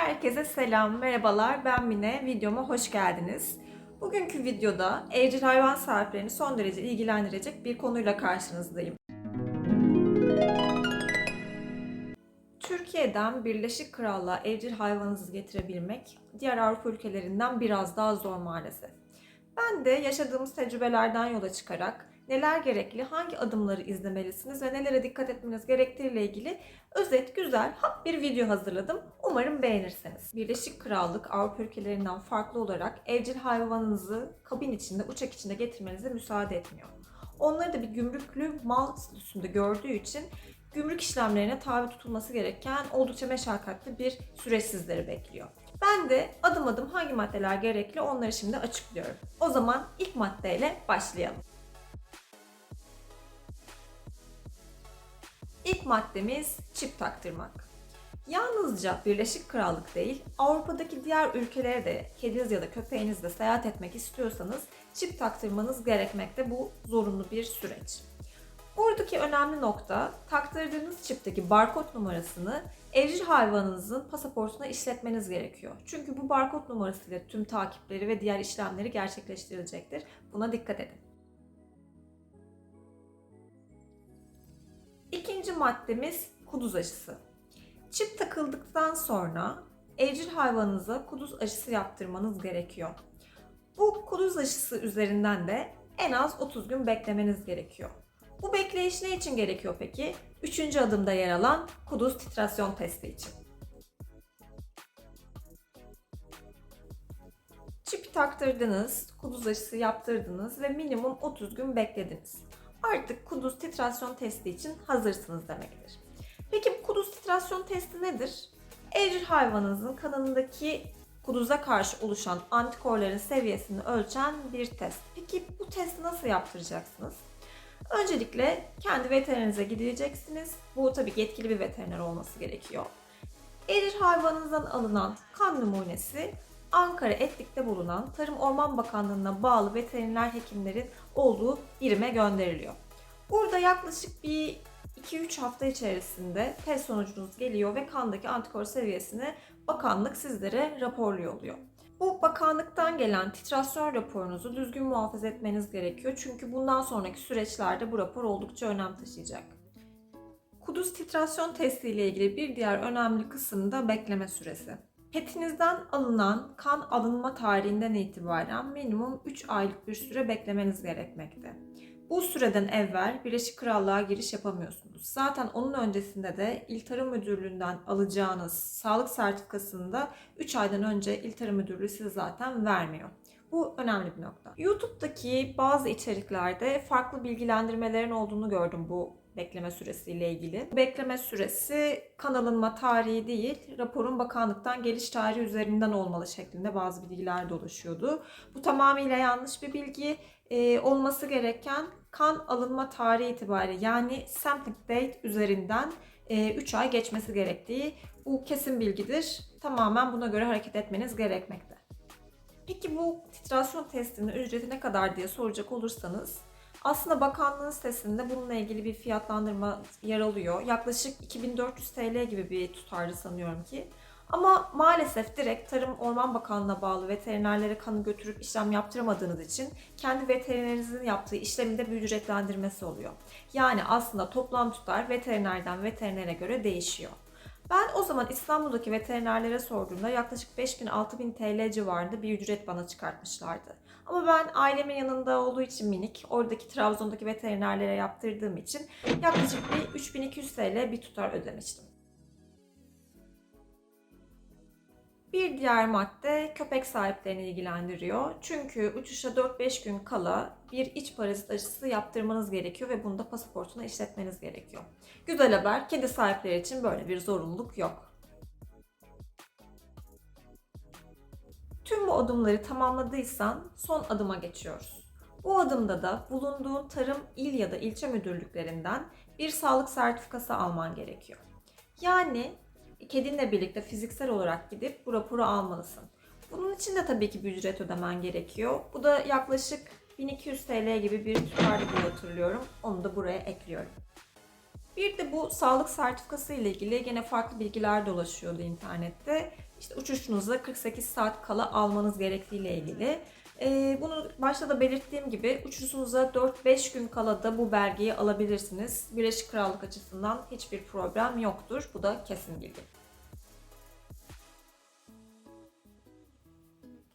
Herkese selam, merhabalar. Ben Mine. Videoma hoş geldiniz. Bugünkü videoda evcil hayvan sahiplerini son derece ilgilendirecek bir konuyla karşınızdayım. Türkiye'den Birleşik Krallığa evcil hayvanınızı getirebilmek diğer Avrupa ülkelerinden biraz daha zor maalesef. Ben de yaşadığımız tecrübelerden yola çıkarak neler gerekli, hangi adımları izlemelisiniz ve nelere dikkat etmeniz gerektiğiyle ilgili özet, güzel, hap bir video hazırladım. Umarım beğenirsiniz. Birleşik Krallık Avrupa ülkelerinden farklı olarak evcil hayvanınızı kabin içinde, uçak içinde getirmenize müsaade etmiyor. Onları da bir gümrüklü mal statüsünde gördüğü için gümrük işlemlerine tabi tutulması gereken oldukça meşakkatli bir süreç sizleri bekliyor. Ben de adım adım hangi maddeler gerekli onları şimdi açıklıyorum. O zaman ilk maddeyle başlayalım. İlk maddemiz çip taktırmak. Yalnızca Birleşik Krallık değil, Avrupa'daki diğer ülkelere de kediniz ya da köpeğinizle seyahat etmek istiyorsanız çip taktırmanız gerekmekte bu zorunlu bir süreç. Buradaki önemli nokta taktırdığınız çipteki barkod numarasını evcil hayvanınızın pasaportuna işletmeniz gerekiyor. Çünkü bu barkod numarasıyla tüm takipleri ve diğer işlemleri gerçekleştirilecektir. Buna dikkat edin. İkinci maddemiz kuduz aşısı. Çip takıldıktan sonra evcil hayvanınıza kuduz aşısı yaptırmanız gerekiyor. Bu kuduz aşısı üzerinden de en az 30 gün beklemeniz gerekiyor. Bu bekleyiş ne için gerekiyor peki? Üçüncü adımda yer alan kuduz titrasyon testi için. Çipi taktırdınız, kuduz aşısı yaptırdınız ve minimum 30 gün beklediniz. Artık kuduz titrasyon testi için hazırsınız demektir. Peki bu kuduz titrasyon testi nedir? Evcil hayvanınızın kanındaki kuduza karşı oluşan antikorların seviyesini ölçen bir test. Peki bu testi nasıl yaptıracaksınız? Öncelikle kendi veterinerinize gideceksiniz. Bu tabii yetkili bir veteriner olması gerekiyor. Evcil hayvanınızdan alınan kan numunesi Ankara Etlik'te bulunan Tarım Orman Bakanlığı'na bağlı veteriner hekimlerin olduğu birime gönderiliyor. Burada yaklaşık bir 2-3 hafta içerisinde test sonucunuz geliyor ve kandaki antikor seviyesini bakanlık sizlere raporluyor oluyor. Bu bakanlıktan gelen titrasyon raporunuzu düzgün muhafaza etmeniz gerekiyor. Çünkü bundan sonraki süreçlerde bu rapor oldukça önem taşıyacak. Kuduz titrasyon testi ile ilgili bir diğer önemli kısım da bekleme süresi. Petinizden alınan kan alınma tarihinden itibaren minimum 3 aylık bir süre beklemeniz gerekmekte. Bu süreden evvel Birleşik Krallığa giriş yapamıyorsunuz. Zaten onun öncesinde de İl Tarım Müdürlüğü'nden alacağınız sağlık sertifikasını da 3 aydan önce İl Tarım Müdürlüğü size zaten vermiyor. Bu önemli bir nokta. YouTube'daki bazı içeriklerde farklı bilgilendirmelerin olduğunu gördüm bu bekleme süresiyle ilgili. Bekleme süresi kan alınma tarihi değil, raporun bakanlıktan geliş tarihi üzerinden olmalı şeklinde bazı bilgiler dolaşıyordu. Bu tamamıyla yanlış bir bilgi. Ee, olması gereken kan alınma tarihi itibariyle yani sampling date üzerinden 3 ay geçmesi gerektiği bu kesin bilgidir. Tamamen buna göre hareket etmeniz gerekmekte. Peki bu titrasyon testinin ücreti ne kadar diye soracak olursanız aslında bakanlığın sitesinde bununla ilgili bir fiyatlandırma yer alıyor. Yaklaşık 2400 TL gibi bir tutardı sanıyorum ki. Ama maalesef direkt Tarım Orman Bakanlığı'na bağlı veterinerlere kanı götürüp işlem yaptıramadığınız için kendi veterinerinizin yaptığı işlemin de bir ücretlendirmesi oluyor. Yani aslında toplam tutar veterinerden veterinere göre değişiyor. Ben o zaman İstanbul'daki veterinerlere sorduğumda yaklaşık 5000-6000 TL civarında bir ücret bana çıkartmışlardı. Ama ben ailemin yanında olduğu için minik, oradaki Trabzon'daki veterinerlere yaptırdığım için yaklaşık bir 3200 TL bir tutar ödemiştim. Bir diğer madde köpek sahiplerini ilgilendiriyor. Çünkü uçuşa 4-5 gün kala bir iç parazit aşısı yaptırmanız gerekiyor ve bunu da pasaportuna işletmeniz gerekiyor. Güzel haber, kedi sahipleri için böyle bir zorunluluk yok. Tüm bu adımları tamamladıysan son adıma geçiyoruz. Bu adımda da bulunduğun tarım il ya da ilçe müdürlüklerinden bir sağlık sertifikası alman gerekiyor. Yani kedinle birlikte fiziksel olarak gidip bu raporu almalısın. Bunun için de tabii ki bir ücret ödemen gerekiyor. Bu da yaklaşık 1200 TL gibi bir tutardı diye hatırlıyorum. Onu da buraya ekliyorum. Bir de bu sağlık sertifikası ile ilgili gene farklı bilgiler dolaşıyordu internette. işte uçuşunuza 48 saat kala almanız gerektiği ile ilgili. Ee, bunu başta da belirttiğim gibi uçuşunuza 4-5 gün kala da bu belgeyi alabilirsiniz. Birleşik Krallık açısından hiçbir problem yoktur. Bu da kesin bilgi.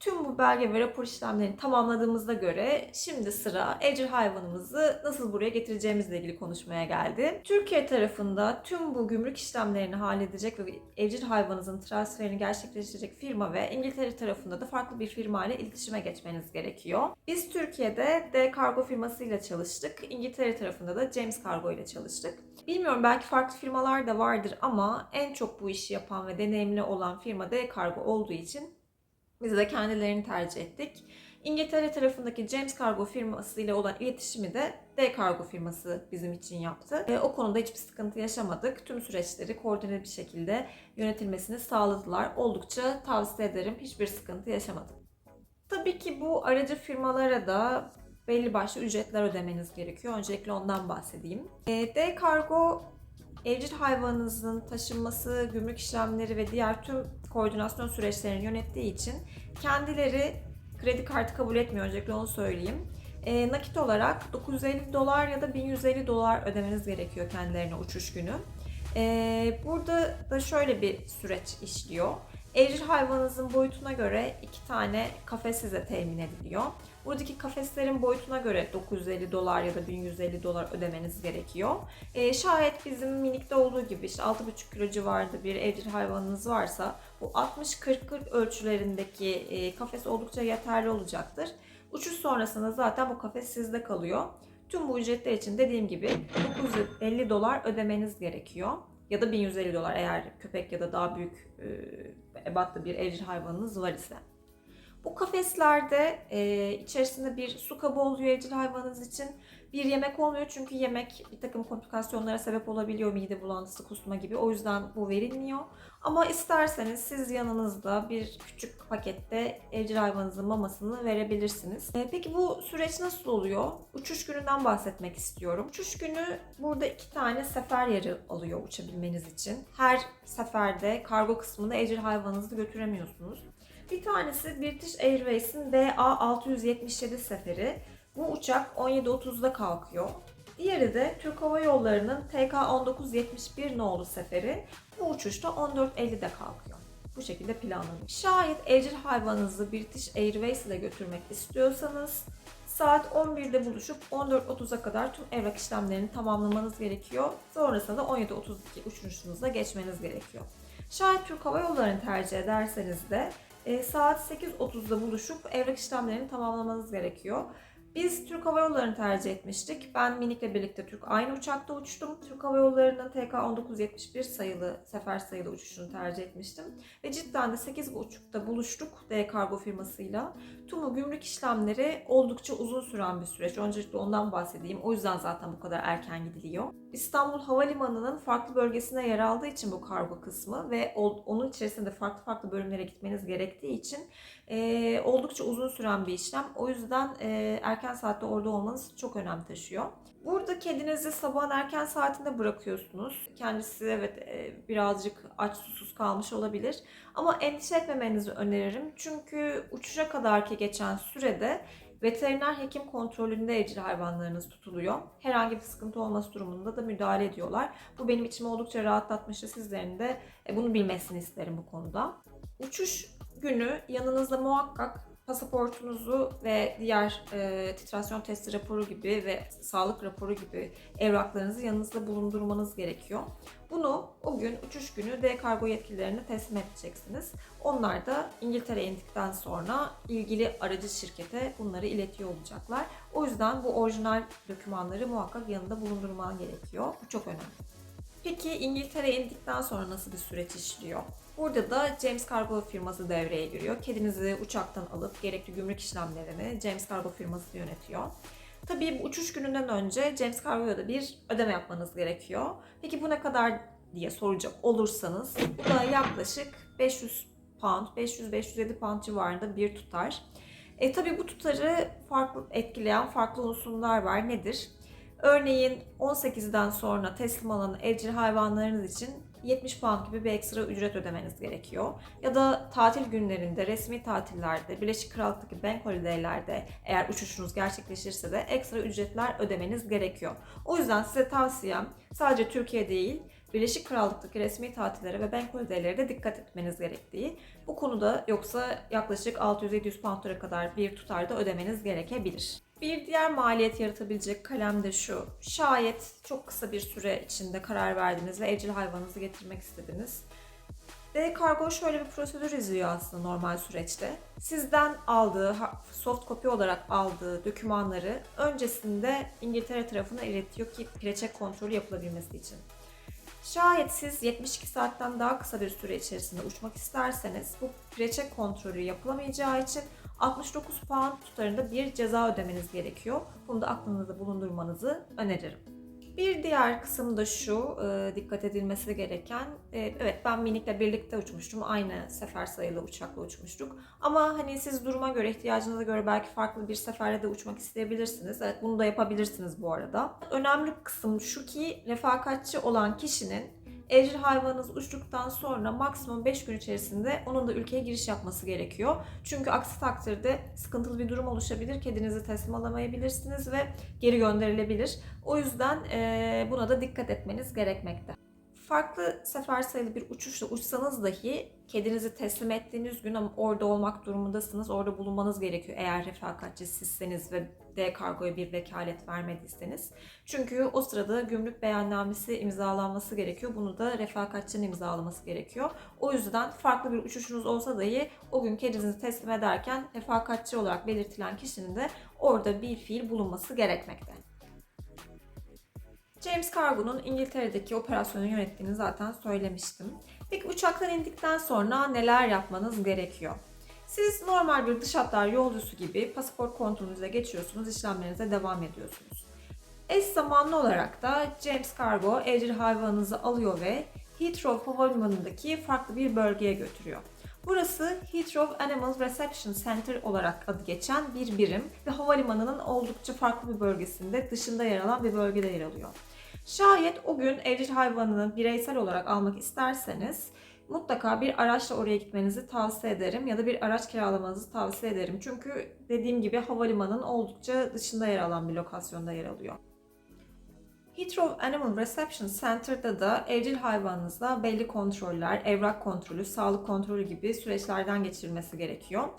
Tüm bu belge ve rapor işlemlerini tamamladığımızda göre şimdi sıra evcil hayvanımızı nasıl buraya getireceğimizle ilgili konuşmaya geldi. Türkiye tarafında tüm bu gümrük işlemlerini halledecek ve evcil hayvanınızın transferini gerçekleştirecek firma ve İngiltere tarafında da farklı bir firma ile iletişime geçmeniz gerekiyor. Biz Türkiye'de D Kargo firmasıyla çalıştık. İngiltere tarafında da James Kargo ile çalıştık. Bilmiyorum belki farklı firmalar da vardır ama en çok bu işi yapan ve deneyimli olan firma D Kargo olduğu için biz de kendilerini tercih ettik. İngiltere tarafındaki James Kargo firması ile olan iletişimi de D Kargo firması bizim için yaptı. E, o konuda hiçbir sıkıntı yaşamadık. Tüm süreçleri koordine bir şekilde yönetilmesini sağladılar. Oldukça tavsiye ederim. Hiçbir sıkıntı yaşamadım. Tabii ki bu aracı firmalara da belli başlı ücretler ödemeniz gerekiyor. Öncelikle ondan bahsedeyim. E, D Kargo evcil hayvanınızın taşınması, gümrük işlemleri ve diğer tüm koordinasyon süreçlerini yönettiği için kendileri kredi kartı kabul etmiyor. Öncelikle onu söyleyeyim. E, nakit olarak 950 dolar ya da 1150 dolar ödemeniz gerekiyor kendilerine uçuş günü. E, burada da şöyle bir süreç işliyor. Evcil hayvanınızın boyutuna göre iki tane kafes size temin ediliyor. Buradaki kafeslerin boyutuna göre 950 dolar ya da 1150 dolar ödemeniz gerekiyor. E, şayet bizim minikte olduğu gibi işte 6,5 kilo civarında bir evcil hayvanınız varsa bu 60-40-40 ölçülerindeki e, kafes oldukça yeterli olacaktır. Uçuş sonrasında zaten bu kafes sizde kalıyor. Tüm bu ücretler için dediğim gibi 950 dolar ödemeniz gerekiyor. Ya da 1150 dolar eğer köpek ya da daha büyük e, ebatlı bir evcil hayvanınız var ise. Bu kafeslerde e, içerisinde bir su kabı oluyor evcil hayvanınız için. Bir yemek olmuyor çünkü yemek bir takım komplikasyonlara sebep olabiliyor. Mide bulantısı, kusma gibi. O yüzden bu verilmiyor. Ama isterseniz siz yanınızda bir küçük pakette evcil hayvanınızın mamasını verebilirsiniz. E, peki bu süreç nasıl oluyor? Uçuş gününden bahsetmek istiyorum. Uçuş günü burada iki tane sefer yeri alıyor uçabilmeniz için. Her seferde kargo kısmında evcil hayvanınızı götüremiyorsunuz. Bir tanesi British Airways'in BA677 seferi. Bu uçak 17.30'da kalkıyor. Diğeri de Türk Hava Yolları'nın TK1971 nolu seferi. Bu uçuşta 14.50'de kalkıyor. Bu şekilde planlanmış. Şayet evcil hayvanınızı British Airways ile götürmek istiyorsanız saat 11'de buluşup 14.30'a kadar tüm evrak işlemlerini tamamlamanız gerekiyor. Sonrasında da 17.32 uçuşunuza geçmeniz gerekiyor. Şayet Türk Hava Yolları'nı tercih ederseniz de e, saat 8.30'da buluşup evrak işlemlerini tamamlamanız gerekiyor. Biz Türk Hava Yolları'nı tercih etmiştik. Ben Minik'le birlikte Türk aynı uçakta uçtum. Türk Hava Yolları'nın TK1971 sayılı sefer sayılı uçuşunu tercih etmiştim. Ve cidden de 8.30'da buluştuk D kargo firmasıyla. Tüm gümrük işlemleri oldukça uzun süren bir süreç. Öncelikle ondan bahsedeyim. O yüzden zaten bu kadar erken gidiliyor. İstanbul Havalimanı'nın farklı bölgesine yer aldığı için bu kargo kısmı ve onun içerisinde farklı farklı bölümlere gitmeniz gerektiği için e, oldukça uzun süren bir işlem. O yüzden e, erken saatte orada olmanız çok önem taşıyor. Burada kedinizi sabahın erken saatinde bırakıyorsunuz. Kendisi evet e, birazcık aç susuz kalmış olabilir. Ama endişe etmemenizi öneririm. Çünkü uçuşa kadarki geçen sürede veteriner hekim kontrolünde evcil hayvanlarınız tutuluyor. Herhangi bir sıkıntı olması durumunda da müdahale ediyorlar. Bu benim içimi oldukça rahatlatmıştı. Sizlerin de e, bunu bilmesini isterim bu konuda. Uçuş günü yanınızda muhakkak pasaportunuzu ve diğer e, titrasyon testi raporu gibi ve sağlık raporu gibi evraklarınızı yanınızda bulundurmanız gerekiyor. Bunu o gün uçuş günü D kargo yetkililerine teslim edeceksiniz. Onlar da İngiltere'ye indikten sonra ilgili aracı şirkete bunları iletiyor olacaklar. O yüzden bu orijinal dokümanları muhakkak yanında bulundurman gerekiyor. Bu çok önemli. Peki İngiltere'ye indikten sonra nasıl bir süreç işliyor? Burada da James Cargo firması devreye giriyor. Kedinizi uçaktan alıp gerekli gümrük işlemlerini James Cargo firması yönetiyor. Tabii bu uçuş gününden önce James Cargo'ya da bir ödeme yapmanız gerekiyor. Peki bu ne kadar diye soracak olursanız bu da yaklaşık 500 pound, 500-507 pound civarında bir tutar. E tabii bu tutarı farklı etkileyen farklı unsurlar var. Nedir? Örneğin 18'den sonra teslim alan evcil hayvanlarınız için 70 pound gibi bir ekstra ücret ödemeniz gerekiyor. Ya da tatil günlerinde, resmi tatillerde, Birleşik Krallık'taki bank holidaylerde eğer uçuşunuz gerçekleşirse de ekstra ücretler ödemeniz gerekiyor. O yüzden size tavsiyem sadece Türkiye değil, Birleşik Krallık'taki resmi tatillere ve bank holidaylere de dikkat etmeniz gerektiği. Bu konuda yoksa yaklaşık 600-700 poundlara kadar bir tutarda ödemeniz gerekebilir. Bir diğer maliyet yaratabilecek kalem de şu. Şayet çok kısa bir süre içinde karar verdiniz ve evcil hayvanınızı getirmek istediniz. D kargo şöyle bir prosedür izliyor aslında normal süreçte. Sizden aldığı, soft copy olarak aldığı dokümanları öncesinde İngiltere tarafına iletiyor ki preçek kontrolü yapılabilmesi için. Şayet siz 72 saatten daha kısa bir süre içerisinde uçmak isterseniz bu preçek kontrolü yapılamayacağı için 69 pound tutarında bir ceza ödemeniz gerekiyor. Bunu da aklınızda bulundurmanızı öneririm. Bir diğer kısım da şu, e, dikkat edilmesi gereken, e, evet ben Minik'le birlikte uçmuştum, aynı sefer sayılı uçakla uçmuştuk. Ama hani siz duruma göre, ihtiyacınıza göre belki farklı bir seferde de uçmak isteyebilirsiniz. Evet bunu da yapabilirsiniz bu arada. Önemli kısım şu ki refakatçi olan kişinin evcil hayvanınız uçtuktan sonra maksimum 5 gün içerisinde onun da ülkeye giriş yapması gerekiyor. Çünkü aksi takdirde sıkıntılı bir durum oluşabilir. Kedinizi teslim alamayabilirsiniz ve geri gönderilebilir. O yüzden buna da dikkat etmeniz gerekmekte. Farklı sefer sayılı bir uçuşla uçsanız dahi kedinizi teslim ettiğiniz gün orada olmak durumundasınız. Orada bulunmanız gerekiyor eğer refakatçi sizseniz ve D kargoya bir vekalet vermediyseniz. Çünkü o sırada gümrük beyannamesi imzalanması gerekiyor. Bunu da refakatçinin imzalaması gerekiyor. O yüzden farklı bir uçuşunuz olsa dahi o gün kedinizi teslim ederken refakatçi olarak belirtilen kişinin de orada bir fiil bulunması gerekmekte. James Cargo'nun İngiltere'deki operasyonu yönettiğini zaten söylemiştim. Peki uçaktan indikten sonra neler yapmanız gerekiyor? Siz normal bir dış hatlar yolcusu gibi pasaport kontrolünüze geçiyorsunuz, işlemlerinize devam ediyorsunuz. Eş zamanlı olarak da James Cargo evcil hayvanınızı alıyor ve Heathrow Havalimanı'ndaki farklı bir bölgeye götürüyor. Burası Heathrow Animal Reception Center olarak adı geçen bir birim ve havalimanının oldukça farklı bir bölgesinde dışında yer alan bir bölgede yer alıyor. Şayet o gün evcil hayvanını bireysel olarak almak isterseniz mutlaka bir araçla oraya gitmenizi tavsiye ederim ya da bir araç kiralamanızı tavsiye ederim. Çünkü dediğim gibi havalimanının oldukça dışında yer alan bir lokasyonda yer alıyor. Heathrow Animal Reception Center'da da evcil hayvanınızla belli kontroller, evrak kontrolü, sağlık kontrolü gibi süreçlerden geçirilmesi gerekiyor.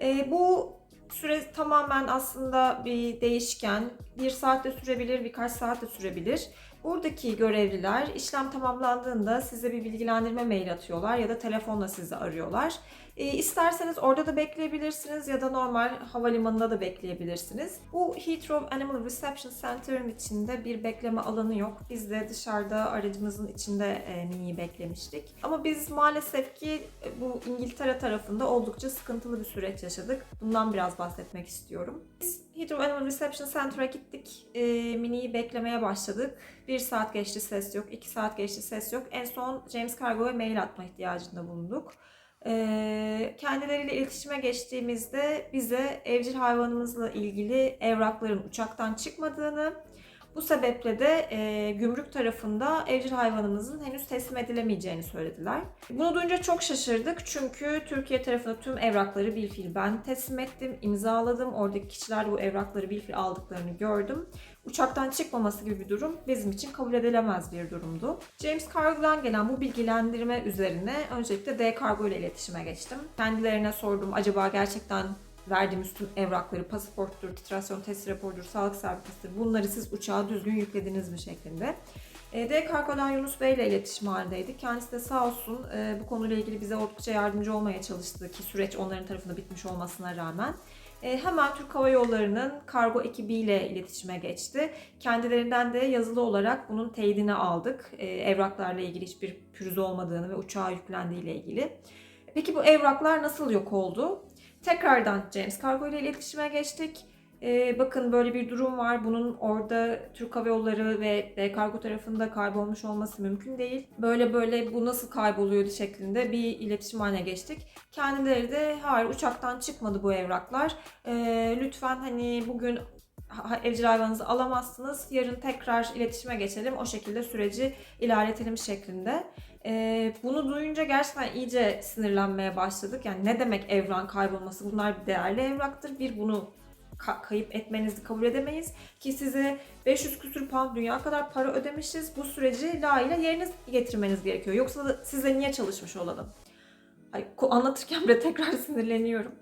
Ee, bu süre tamamen aslında bir değişken. Bir saatte sürebilir, birkaç saat de sürebilir. Buradaki görevliler işlem tamamlandığında size bir bilgilendirme mail atıyorlar ya da telefonla sizi arıyorlar. E, isterseniz orada da bekleyebilirsiniz ya da normal havalimanında da bekleyebilirsiniz. Bu Heathrow Animal Reception Center'ın içinde bir bekleme alanı yok. Biz de dışarıda aracımızın içinde e, Mini'yi beklemiştik. Ama biz maalesef ki e, bu İngiltere tarafında oldukça sıkıntılı bir süreç yaşadık. Bundan biraz bahsetmek istiyorum. Biz Heathrow Animal Reception Center'a gittik. E, Mini'yi beklemeye başladık. Bir saat geçti ses yok, iki saat geçti ses yok. En son James Cargo'ya mail atma ihtiyacında bulunduk. Ee, kendileriyle iletişime geçtiğimizde bize evcil hayvanımızla ilgili evrakların uçaktan çıkmadığını, bu sebeple de e, gümrük tarafında evcil hayvanımızın henüz teslim edilemeyeceğini söylediler. Bunu duyunca çok şaşırdık çünkü Türkiye tarafında tüm evrakları bir fiil ben teslim ettim, imzaladım. Oradaki kişiler bu evrakları bir fiil aldıklarını gördüm. Uçaktan çıkmaması gibi bir durum bizim için kabul edilemez bir durumdu. James Cargo'dan gelen bu bilgilendirme üzerine öncelikle D Cargo ile iletişime geçtim. Kendilerine sordum acaba gerçekten verdiğimiz tüm evrakları, pasaporttur, titrasyon test raporudur, sağlık sertifikasıdır bunları siz uçağa düzgün yüklediniz mi şeklinde. E, D Kargo'dan Yunus Bey ile iletişim halindeydik. Kendisi de sağ olsun e, bu konuyla ilgili bize oldukça yardımcı olmaya çalıştı ki süreç onların tarafında bitmiş olmasına rağmen. E, hemen Türk Hava Yolları'nın kargo ekibiyle iletişime geçti. Kendilerinden de yazılı olarak bunun teyidini aldık. E, evraklarla ilgili hiçbir pürüz olmadığını ve uçağa yüklendiği ile ilgili. Peki bu evraklar nasıl yok oldu? Tekrardan James Cargo ile iletişime geçtik. Ee, bakın böyle bir durum var. Bunun orada Türk Hava Yolları ve D Kargo tarafında kaybolmuş olması mümkün değil. Böyle böyle bu nasıl kayboluyordu şeklinde bir iletişim haline geçtik. Kendileri de hayır uçaktan çıkmadı bu evraklar. Ee, lütfen hani bugün evcil hayvanınızı alamazsınız. Yarın tekrar iletişime geçelim. O şekilde süreci ilerletelim şeklinde. Ee, bunu duyunca gerçekten iyice sinirlenmeye başladık. Yani ne demek evran kaybolması? Bunlar bir değerli evraktır. Bir bunu ka- kayıp etmenizi kabul edemeyiz. Ki size 500 küsür pound dünya kadar para ödemişiz. Bu süreci layığıyla yerine getirmeniz gerekiyor. Yoksa da size niye çalışmış olalım? Ay, anlatırken bile tekrar sinirleniyorum.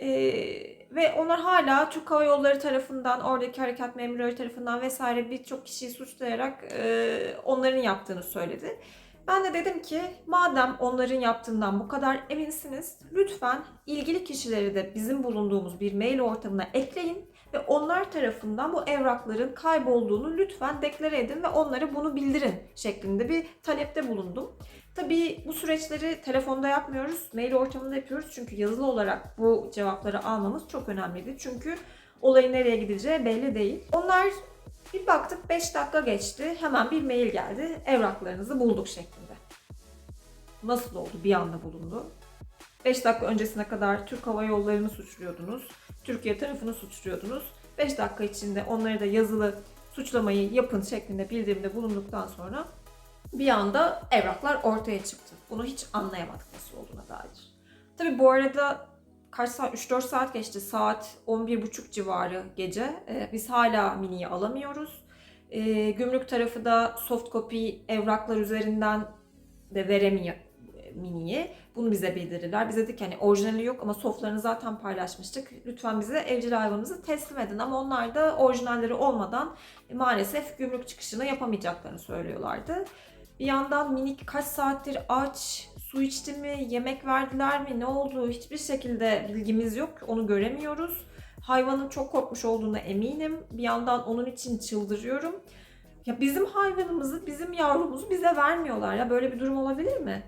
Ee, ve onlar hala Türk Hava Yolları tarafından, oradaki harekat memurları tarafından vesaire birçok kişiyi suçlayarak e, onların yaptığını söyledi. Ben de dedim ki madem onların yaptığından bu kadar eminsiniz lütfen ilgili kişileri de bizim bulunduğumuz bir mail ortamına ekleyin ve onlar tarafından bu evrakların kaybolduğunu lütfen deklare edin ve onlara bunu bildirin şeklinde bir talepte bulundum. Tabii bu süreçleri telefonda yapmıyoruz, mail ortamında yapıyoruz çünkü yazılı olarak bu cevapları almamız çok önemliydi. Çünkü olayın nereye gideceği belli değil. Onlar bir baktık 5 dakika geçti. Hemen bir mail geldi. Evraklarınızı bulduk şeklinde. Nasıl oldu? Bir anda bulundu. 5 dakika öncesine kadar Türk Hava Yolları'nı suçluyordunuz. Türkiye tarafını suçluyordunuz. 5 dakika içinde onları da yazılı suçlamayı yapın şeklinde bildirimde bulunduktan sonra bir anda evraklar ortaya çıktı. Bunu hiç anlayamadık nasıl olduğuna dair. Tabi bu arada kaç saat? 3-4 saat geçti. Saat 11.30 civarı gece. Ee, biz hala miniyi alamıyoruz. Ee, gümrük tarafı da soft copy evraklar üzerinden de veremiyor miniyi. Bunu bize bildirirler. Biz dedik hani orijinali yok ama softlarını zaten paylaşmıştık. Lütfen bize evcil hayvanınızı teslim edin. Ama onlar da orijinalleri olmadan e, maalesef gümrük çıkışını yapamayacaklarını söylüyorlardı. Bir yandan minik kaç saattir aç, su içti mi, yemek verdiler mi, ne oldu hiçbir şekilde bilgimiz yok. Onu göremiyoruz. Hayvanın çok korkmuş olduğuna eminim. Bir yandan onun için çıldırıyorum. Ya bizim hayvanımızı, bizim yavrumuzu bize vermiyorlar ya. Böyle bir durum olabilir mi?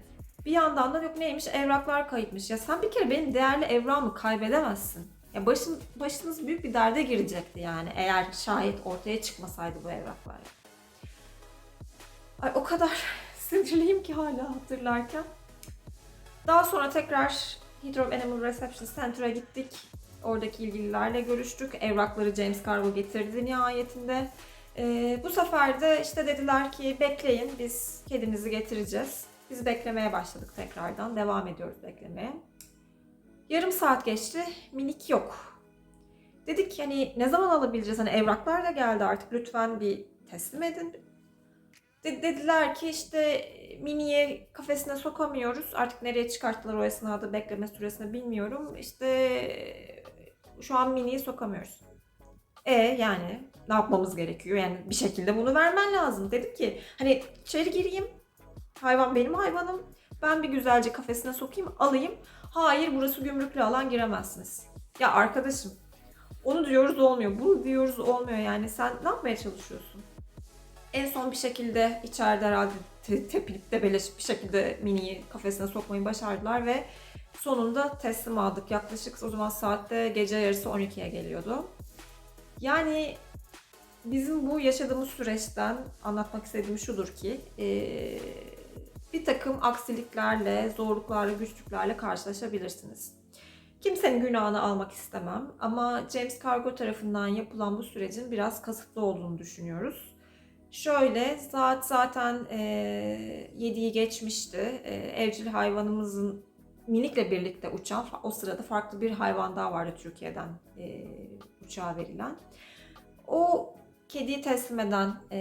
Bir yandan da yok neymiş evraklar kayıpmış. Ya sen bir kere benim değerli evrağımı kaybedemezsin. Ya başın, başınız büyük bir derde girecekti yani eğer şayet ortaya çıkmasaydı bu evraklar. Ay o kadar sinirliyim ki hala hatırlarken. Daha sonra tekrar Heathrow Animal Reception Center'a gittik. Oradaki ilgililerle görüştük. Evrakları James Cargo getirdi nihayetinde. Ee, bu sefer de işte dediler ki bekleyin biz kedinizi getireceğiz. Biz beklemeye başladık tekrardan. Devam ediyoruz beklemeye. Yarım saat geçti. Minik yok. Dedik hani ne zaman alabileceğiz? Hani evraklar da geldi artık. Lütfen bir teslim edin. De- dediler ki işte miniye kafesine sokamıyoruz. Artık nereye çıkarttılar o esnada bekleme süresini bilmiyorum. İşte şu an miniyi sokamıyoruz. E yani ne yapmamız gerekiyor? Yani bir şekilde bunu vermen lazım. Dedim ki hani içeri gireyim. Hayvan benim hayvanım. Ben bir güzelce kafesine sokayım, alayım. Hayır burası gümrüklü alan giremezsiniz. Ya arkadaşım onu diyoruz olmuyor. Bunu diyoruz olmuyor yani. Sen ne yapmaya çalışıyorsun? En son bir şekilde içeride herhalde te- tepinip debeleşip bir şekilde miniyi kafesine sokmayı başardılar ve sonunda teslim aldık. Yaklaşık o zaman saatte gece yarısı 12'ye geliyordu. Yani bizim bu yaşadığımız süreçten anlatmak istediğim şudur ki eee, bir takım aksiliklerle, zorluklarla, güçlüklerle karşılaşabilirsiniz. Kimsenin günahını almak istemem ama James Cargo tarafından yapılan bu sürecin biraz kasıtlı olduğunu düşünüyoruz. Şöyle saat zaten e, 7'yi geçmişti. E, evcil hayvanımızın minikle birlikte uçan o sırada farklı bir hayvan daha vardı Türkiye'den e, uçağa verilen. O kediyi teslim eden e,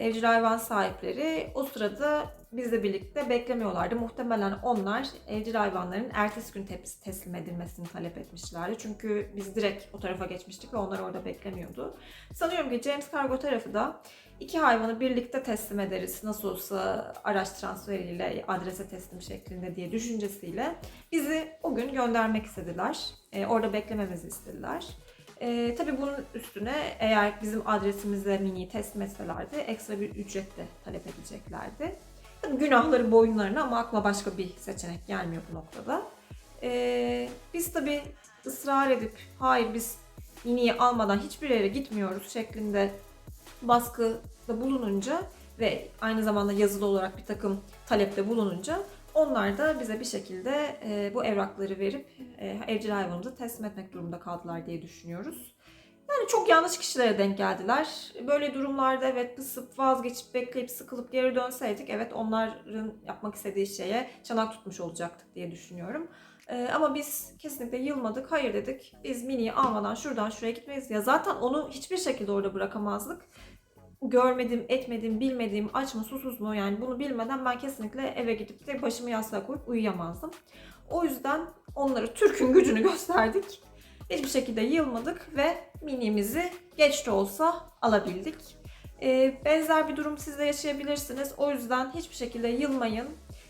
evcil hayvan sahipleri o sırada bizle birlikte beklemiyorlardı. Muhtemelen onlar evcil hayvanların ertesi gün tepsi teslim edilmesini talep etmişlerdi. Çünkü biz direkt o tarafa geçmiştik ve onlar orada beklemiyordu. Sanıyorum ki James Cargo tarafı da iki hayvanı birlikte teslim ederiz. Nasıl olsa araç transferiyle adrese teslim şeklinde diye düşüncesiyle bizi o gün göndermek istediler. E, orada beklememizi istediler. E, tabii bunun üstüne eğer bizim adresimize miniyi teslim etselerdi ekstra bir ücret de talep edeceklerdi. Günahları boyunlarına ama akla başka bir seçenek gelmiyor bu noktada. E, biz tabii ısrar edip hayır biz miniyi almadan hiçbir yere gitmiyoruz şeklinde baskıda bulununca ve aynı zamanda yazılı olarak bir takım talepte bulununca onlar da bize bir şekilde e, bu evrakları verip e, evcil hayvanımızı teslim etmek durumunda kaldılar diye düşünüyoruz. Yani çok yanlış kişilere denk geldiler. Böyle durumlarda evet pısıp vazgeçip bekleyip sıkılıp geri dönseydik evet onların yapmak istediği şeye çanak tutmuş olacaktık diye düşünüyorum. Ee, ama biz kesinlikle yılmadık. Hayır dedik. Biz miniyi almadan şuradan şuraya gitmeyiz. Ya zaten onu hiçbir şekilde orada bırakamazdık. Görmedim, etmedim, bilmediğim aç mı susuz mu yani bunu bilmeden ben kesinlikle eve gidip de başımı yastığa koyup uyuyamazdım. O yüzden onlara Türk'ün gücünü gösterdik. Hiçbir şekilde yılmadık ve minimizi geç de olsa alabildik. Ee, benzer bir durum siz de yaşayabilirsiniz. O yüzden hiçbir şekilde yılmayın.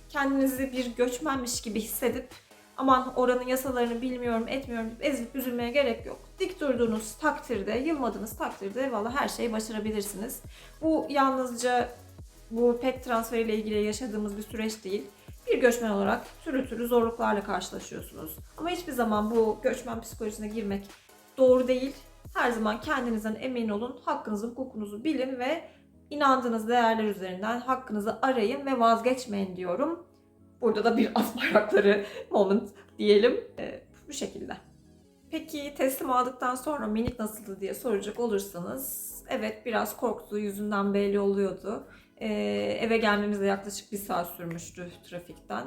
Kendinizi bir göçmenmiş gibi hissedip aman oranın yasalarını bilmiyorum, etmiyorum deyip ezilip üzülmeye gerek yok. Dik durduğunuz takdirde, yılmadığınız takdirde valla her şeyi başarabilirsiniz. Bu yalnızca bu pet transferiyle ilgili yaşadığımız bir süreç değil. Bir göçmen olarak türlü türlü zorluklarla karşılaşıyorsunuz. Ama hiçbir zaman bu göçmen psikolojisine girmek doğru değil. Her zaman kendinizden emin olun, hakkınızı, hukukunuzu bilin ve inandığınız değerler üzerinden hakkınızı arayın ve vazgeçmeyin diyorum. Burada da bir at bayrakları moment diyelim. Ee, bu şekilde. Peki teslim aldıktan sonra minik nasıldı diye soracak olursanız evet biraz korktuğu yüzünden belli oluyordu. Ee, eve gelmemize yaklaşık bir saat sürmüştü trafikten.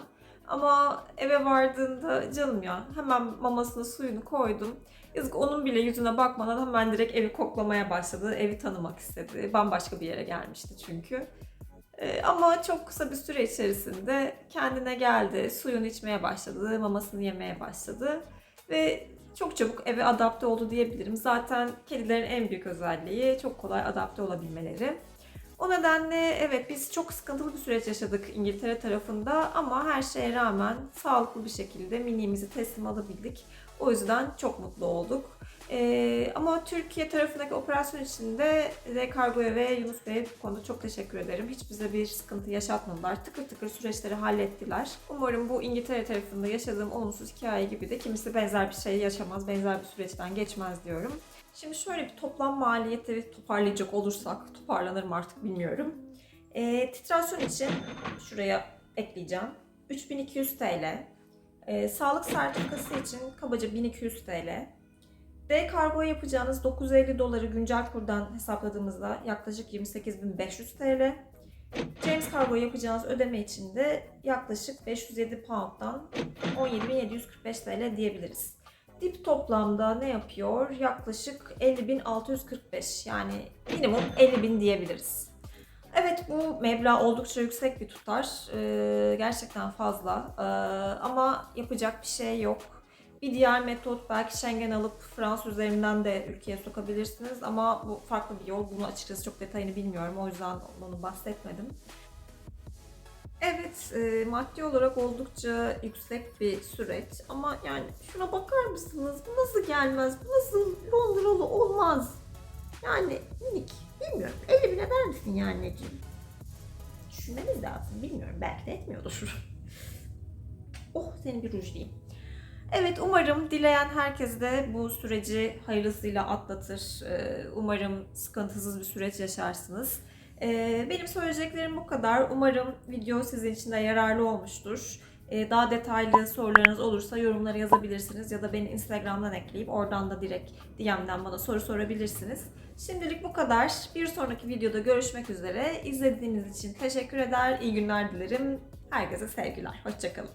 Ama eve vardığında canım ya hemen mamasını suyunu koydum. Yazık onun bile yüzüne bakmadan hemen direkt evi koklamaya başladı. Evi tanımak istedi. Bambaşka bir yere gelmişti çünkü. Ee, ama çok kısa bir süre içerisinde kendine geldi. Suyunu içmeye başladı. Mamasını yemeye başladı. Ve çok çabuk eve adapte oldu diyebilirim. Zaten kedilerin en büyük özelliği çok kolay adapte olabilmeleri. O nedenle evet biz çok sıkıntılı bir süreç yaşadık İngiltere tarafında ama her şeye rağmen sağlıklı bir şekilde minimizi teslim alabildik. O yüzden çok mutlu olduk. Ee, ama Türkiye tarafındaki operasyon için de Kargo'ya ve Yunus Bey'e bu konuda çok teşekkür ederim. Hiç bize bir sıkıntı yaşatmadılar. Tıkır tıkır süreçleri hallettiler. Umarım bu İngiltere tarafında yaşadığım olumsuz hikaye gibi de kimisi benzer bir şey yaşamaz, benzer bir süreçten geçmez diyorum. Şimdi şöyle bir toplam maliyeti toparlayacak olursak, toparlanır mı artık bilmiyorum. Ee, titrasyon için şuraya ekleyeceğim. 3200 TL. Ee, sağlık sertifikası için kabaca 1200 TL. D kargo yapacağınız 950 doları güncel kurdan hesapladığımızda yaklaşık 28.500 TL. James kargo yapacağınız ödeme için de yaklaşık 507 pound'dan 17.745 TL diyebiliriz. Dip toplamda ne yapıyor? Yaklaşık 50.645 yani minimum 50.000 diyebiliriz. Evet bu meblağ oldukça yüksek bir tutar. Ee, gerçekten fazla. Ee, ama yapacak bir şey yok. Bir diğer metot belki Schengen alıp Fransız üzerinden de ülkeye sokabilirsiniz ama bu farklı bir yol. Bunu açıkçası çok detayını bilmiyorum. O yüzden bunu bahsetmedim. Evet, e, maddi olarak oldukça yüksek bir süreç ama yani şuna bakar mısınız? Bu nasıl gelmez? Bu nasıl Londralı olmaz? Yani minik, bilmiyorum. 50 bin eder misin yani anneciğim? Düşünmemiz lazım, bilmiyorum. Belki de etmiyordur. oh, seni bir rujlayayım. Evet umarım dileyen herkes de bu süreci hayırlısıyla atlatır. Ee, Umarım sıkıntısız bir süreç yaşarsınız. Ee, Benim söyleyeceklerim bu kadar. Umarım video sizin için de yararlı olmuştur. Ee, Daha detaylı sorularınız olursa yorumlara yazabilirsiniz ya da beni Instagram'dan ekleyip oradan da direkt DM'den bana soru sorabilirsiniz. Şimdilik bu kadar. Bir sonraki videoda görüşmek üzere. İzlediğiniz için teşekkür eder. İyi günler dilerim. Herkese sevgiler. Hoşçakalın.